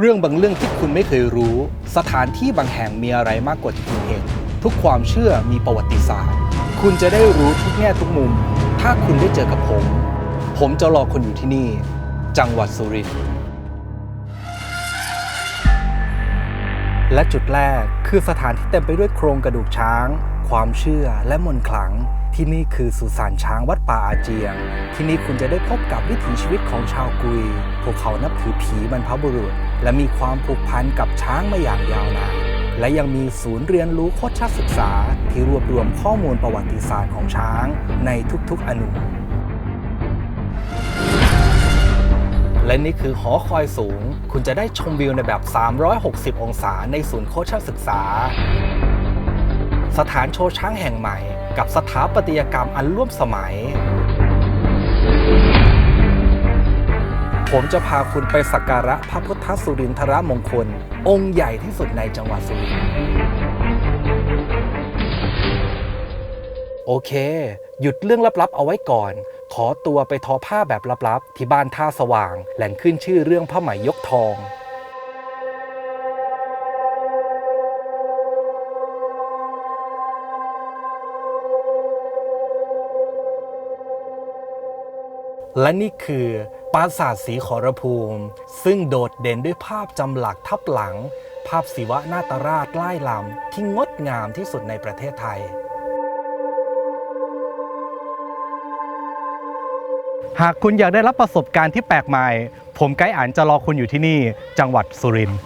เรื่องบางเรื่องที่คุณไม่เคยรู้ สถานที่บางแห่งมีอะไรมากกว่าที่คุณเห็นทุกความเชื่อมีประวัติศาสตร์ คุณจะได้รู้ทุกแง่ทุกมุม ถ้าคุณได้เจอกับผม ผมจะรอคุณอยู่ที่นี่ จังหวัดสุรินทร์ และจุดแรกคือสถานที่เต็มไปด้วยโครงกระดูกช้าง ความเชื่อและมนต์ขลัง ที่นี่คือสุสานช้างวัดป่าอาเจียง ที่นี่คุณจะได้พบกับวิถีชีวิตของชาวกุย พวกเขานับถือผีบรรพบุรุษ และมีความผูกพันกับช้างมาอย่างยาวนานและยังมีศูนย์เรียนรู้โคชศึกษา ที่รวบรวมข้อมูลประวัติศาสตร์ของช้างในทุกๆอนุ และนี่คือหอคอยสูง คุณจะได้ชมวิวในแบบ 360 องศาในศูนย์โคชศึกษา สถานโชว์ช้างแห่งใหม่ กับสถาปัตยกรรมอันร่วมสมัย ผมจะพาคุณไปสักการะพระพุทธสุรินทรมงคล องค์ใหญ่ที่สุดในจังหวัดสุรินทร์ โอเค หยุดเรื่องลับๆ เอาไว้ก่อน ขอตัวไปทอผ้าแบบลับๆ ที่บ้านท่าสว่าง แหล่งขึ้นชื่อเรื่องผ้าไหมยกทองและนี่คือปราสาทสีขอรภูมิ ซึ่งโดดเด่นด้วยภาพจำหลักทับหลัง ภาพศิวะนาตราชไล่ลำที่งดงามที่สุดในประเทศไทย หากคุณอยากได้รับประสบการณ์ที่แปลกใหม่ ผมไกด์อ่านจะรอคุณอยู่ที่นี่จังหวัดสุรินทร์